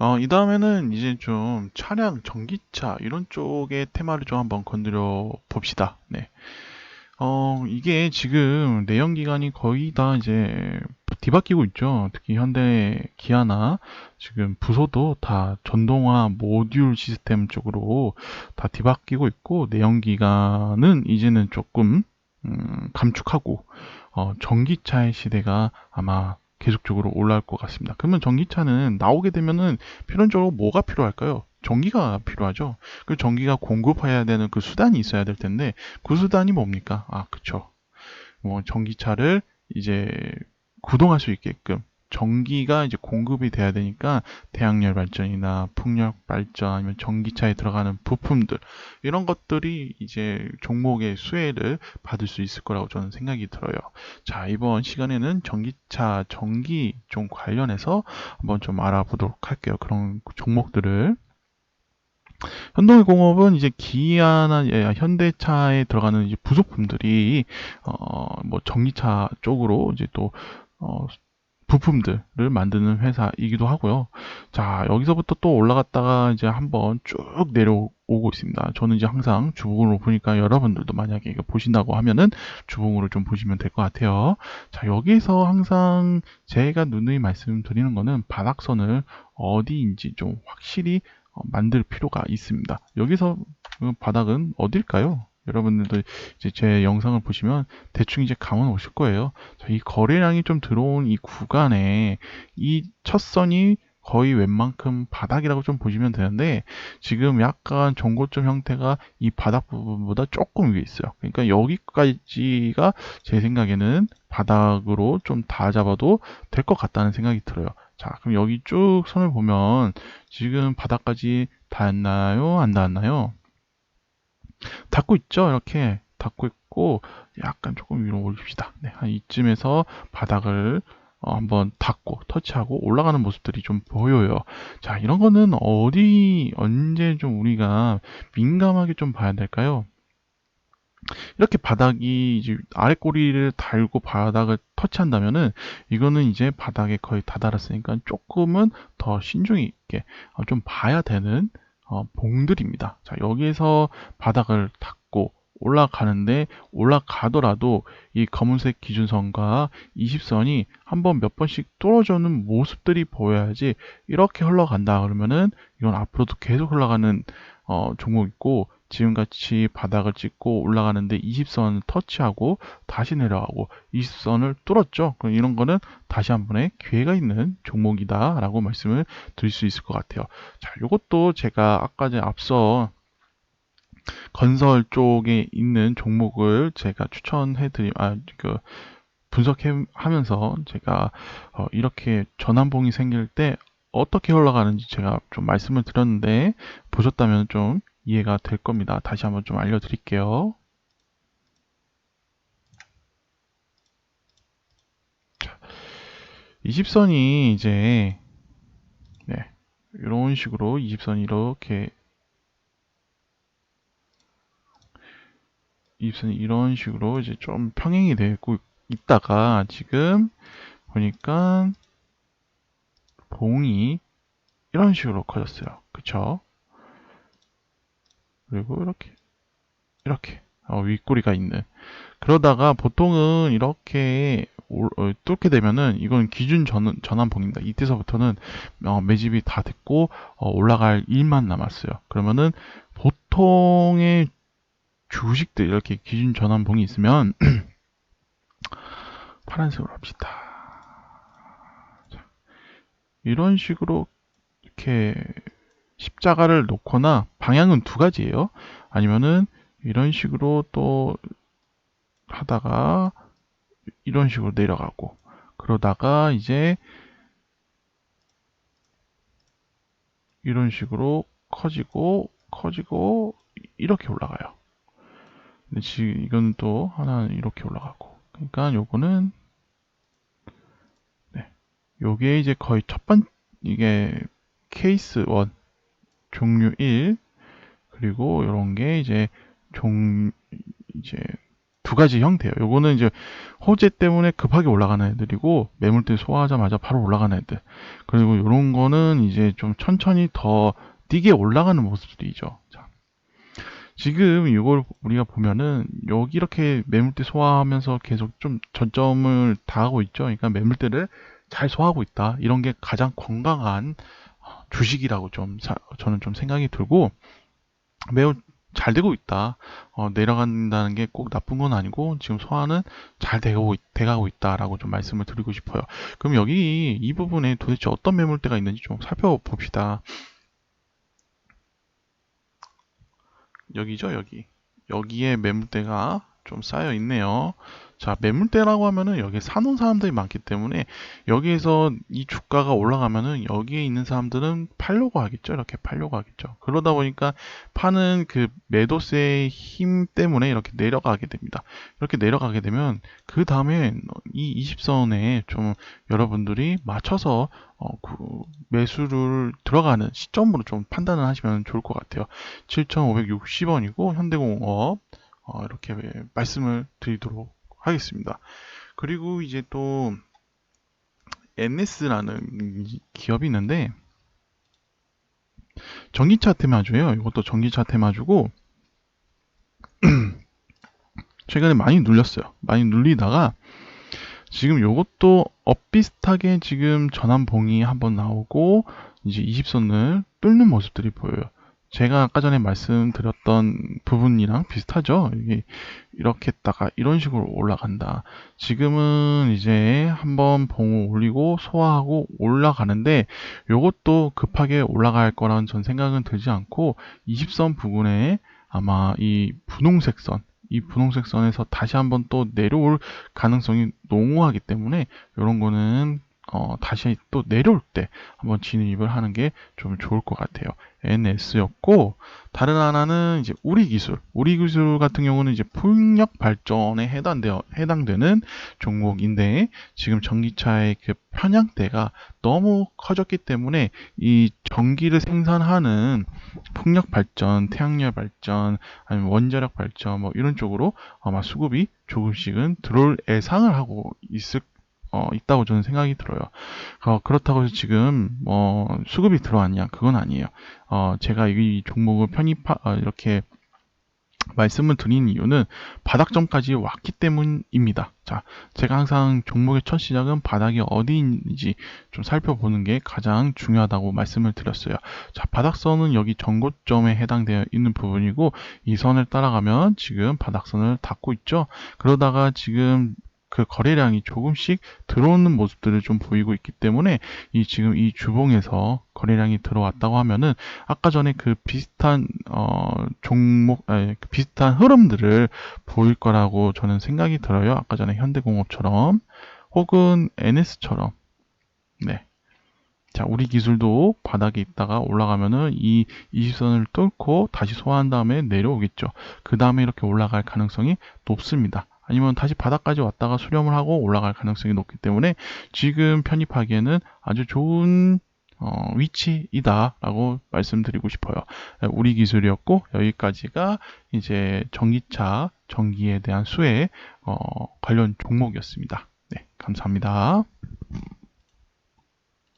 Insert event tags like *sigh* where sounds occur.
어, 이 다음에는 이제 좀 차량, 전기차 이런 쪽의 테마를 좀 한번 건드려 봅시다. 네. 어, 이게 지금 내연 기관이 거의 다 이제 뒤바뀌고 있죠. 특히 현대 기아나 지금 부소도 다 전동화 모듈 시스템 쪽으로 다 뒤바뀌고 있고 내연 기관은 이제는 조금 음, 감축하고 어, 전기차의 시대가 아마 계속적으로 올라올 것 같습니다. 그러면 전기차는 나오게 되면은 필연적으로 뭐가 필요할까요? 전기가 필요하죠. 그 전기가 공급해야 되는 그 수단이 있어야 될 텐데 그 수단이 뭡니까? 아, 그쵸. 뭐 전기차를 이제 구동할 수 있게끔 전기가 이제 공급이 돼야 되니까 태양열 발전이나 풍력 발전 아니면 전기차에 들어가는 부품들 이런 것들이 이제 종목의 수혜를 받을 수 있을 거라고 저는 생각이 들어요. 자, 이번 시간에는 전기차 전기 좀 관련해서 한번 좀 알아보도록 할게요. 그런 종목들을 현동해공업은 이제 기아나 예, 현대차에 들어가는 이제 부속품들이 어 뭐 전기차 쪽으로 이제 또 어, 부품들을 만드는 회사이기도 하고요. 자, 여기서부터 또 올라갔다가 이제 한번 쭉 내려오고 있습니다. 저는 이제 항상 주봉으로 보니까 여러분들도 만약에 이거 보신다고 하면은 주봉으로 좀 보시면 될 것 같아요. 자, 여기서 항상 제가 누누이 말씀드리는 거는 바닥선을 어디인지 좀 확실히 어, 만들 필요가 있습니다. 여기서 그 바닥은 어딜까요? 여러분들도 이제 제 영상을 보시면 대충 이제 감은 오실 거예요. 자, 이 거래량이 좀 들어온 이 구간에 이 첫 선이 거의 웬만큼 바닥이라고 좀 보시면 되는데 지금 약간 전고점 형태가 이 바닥 부분보다 조금 위에 있어요. 그러니까 여기까지가 제 생각에는 바닥으로 좀 다 잡아도 될 것 같다는 생각이 들어요. 자, 그럼 여기 쭉 선을 보면 지금 바닥까지 닿았나요? 안 닿았나요? 닿고 있죠? 이렇게 닿고 있고 약간 조금 위로 올립시다. 네, 한 이쯤에서 바닥을 어, 한번 닿고 터치하고 올라가는 모습들이 좀 보여요. 자, 이런 거는 어디 언제 좀 우리가 민감하게 좀 봐야 될까요? 이렇게 바닥이 이제 아래 꼬리를 달고 바닥을 터치한다면은 이거는 이제 바닥에 거의 다다랐으니까 조금은 더 신중히 있게 어, 좀 봐야 되는 어, 봉들입니다. 자, 여기에서 바닥을 닦고 올라가는데 올라가더라도 이 검은색 기준선과 20선이 한 번 몇 번씩 뚫어주는 모습들이 보여야지 이렇게 흘러간다 그러면은 이건 앞으로도 계속 흘러가는 어, 종목 있고 지금같이 바닥을 찍고 올라가는데 20선 터치하고 다시 내려가고 20선을 뚫었죠. 그럼 이런 거는 다시 한 번에 기회가 있는 종목이다 라고 말씀을 드릴 수 있을 것 같아요. 자, 이것도 제가 아까 전에 앞서 건설 쪽에 있는 종목을 제가 추천해 드림, 아, 그, 분석해 하면서 제가 어, 이렇게 전환봉이 생길 때 어떻게 흘러가는지 제가 좀 말씀을 드렸는데 보셨다면 좀 이해가 될 겁니다. 다시 한번 좀 알려드릴게요. 20선이 이제 네, 이런 식으로 20선이 이렇게 20선이 이런 식으로 이제 좀 평행이 되고 있다가 지금 보니까 봉이 이런 식으로 커졌어요. 그쵸? 그리고 이렇게 이렇게 어, 윗꼬리가 있는 그러다가 보통은 이렇게 올, 어, 뚫게 되면은 이건 기준 전, 전환봉입니다. 이때서부터는 어, 매집이 다 됐고 어, 올라갈 일만 남았어요. 그러면은 보통의 주식들 이렇게 기준 전환봉이 있으면 *clears throat* 파란색으로 합시다. 자, 이런 식으로 이렇게 십자가를 놓거나 방향은 두 가지예요. 아니면은 이런 식으로 또 하다가 이런 식으로 내려가고 그러다가 이제 이런 식으로 커지고 커지고 이렇게 올라가요. 근데 지금 이건 또 하나는 이렇게 올라가고 그러니까 요거는 네. 요게 이제 거의 첫 번 이게 케이스 1 종류 1 그리고 이런 게 이제 종 이제 두 가지 형태예요. 요거는 이제 호재 때문에 급하게 올라가는 애들이고 매물대 소화하자마자 바로 올라가는 애들. 그리고 이런 거는 이제 좀 천천히 더 뛰게 올라가는 모습들이죠. 자. 지금 이걸 우리가 보면은 여기 이렇게 매물대 소화하면서 계속 좀 저점을 당하고 있죠. 그러니까 매물대를 잘 소화하고 있다. 이런 게 가장 건강한 주식이라고 좀 사- 저는 좀 생각이 들고 매우 잘 되고 있다. 어, 내려간다는 게 꼭 나쁜 건 아니고 지금 소화는 잘 되고, 있- 돼가고 있다라고 좀 말씀을 드리고 싶어요. 그럼 여기 이 부분에 도대체 어떤 매물대가 있는지 좀 살펴봅시다. 여기죠, 여기. 여기에 매물대가 좀 쌓여 있네요. 자, 매물대라고 하면은 여기 사놓은 사람들이 많기 때문에 여기에서 이 주가가 올라가면은 여기에 있는 사람들은 팔려고 하겠죠. 이렇게 팔려고 하겠죠. 그러다 보니까 파는 그 매도세의 힘 때문에 이렇게 내려가게 됩니다. 이렇게 내려가게 되면 그 다음에 이 20선에 좀 여러분들이 맞춰서 어, 그 매수를 들어가는 시점으로 좀 판단을 하시면 좋을 것 같아요. 7,560원이고 현대공업 어, 이렇게 말씀을 드리도록 하겠습니다. 그리고 이제 또 NS라는 기업이 있는데 전기차 테마주예요. 이것도 전기차 테마주고 *clears throat* 최근에 많이 눌렸어요. 많이 눌리다가 지금 이것도 엇비슷하게 지금 전환봉이 한번 나오고 이제 20선을 뚫는 모습들이 보여요. 제가 아까 전에 말씀드렸던 부분이랑 비슷하죠. 이게 이렇게 했다가 이런 식으로 올라간다. 지금은 이제 한번 봉을 올리고 소화하고 올라가는데 이것도 급하게 올라갈 거라는 전 생각은 들지 않고 20선 부근에 아마 이 분홍색 선, 이 분홍색 선에서 다시 한번 또 내려올 가능성이 농후하기 때문에 이런 거는 어, 다시 또 내려올 때 한번 진입을 하는 게 좀 좋을 것 같아요. NS였고 다른 하나는 이제 우리 기술, 우리 기술 같은 경우는 이제 풍력 발전에 해당되어 해당되는 종목인데 지금 전기차의 그 편향대가 너무 커졌기 때문에 이 전기를 생산하는 풍력 발전, 태양열 발전, 아니면 원자력 발전 뭐 이런 쪽으로 아마 수급이 조금씩은 들어올 예상을 하고 있을 어, 있다고 저는 생각이 들어요. 어, 그렇다고 해서 지금 뭐 수급이 들어왔냐? 그건 아니에요. 어, 제가 이 종목을 편입하 어, 이렇게 말씀을 드린 이유는 바닥점까지 왔기 때문입니다. 자, 제가 항상 종목의 첫 시작은 바닥이 어디인지 좀 살펴보는 게 가장 중요하다고 말씀을 드렸어요. 자, 바닥선은 여기 전고점에 해당되어 있는 부분이고 이 선을 따라가면 지금 바닥선을 닫고 있죠. 그러다가 지금 그 거래량이 조금씩 들어오는 모습들을 좀 보이고 있기 때문에 이 지금 이 주봉에서 거래량이 들어왔다고 하면은 아까 전에 그 비슷한 어 종목 아니, 그 비슷한 흐름들을 보일 거라고 저는 생각이 들어요. 아까 전에 현대공업처럼 혹은 NS처럼 네. 자, 우리 기술도 바닥에 있다가 올라가면은 이 20선을 뚫고 다시 소화한 다음에 내려오겠죠. 그 다음에 이렇게 올라갈 가능성이 높습니다. 아니면 다시 바닥까지 왔다가 수렴을 하고 올라갈 가능성이 높기 때문에 지금 편입하기에는 아주 좋은 어, 위치이다라고 말씀드리고 싶어요. 우리 기술이었고 여기까지가 이제 전기차 전기에 대한 수혜 어, 관련 종목이었습니다. 네, 감사합니다.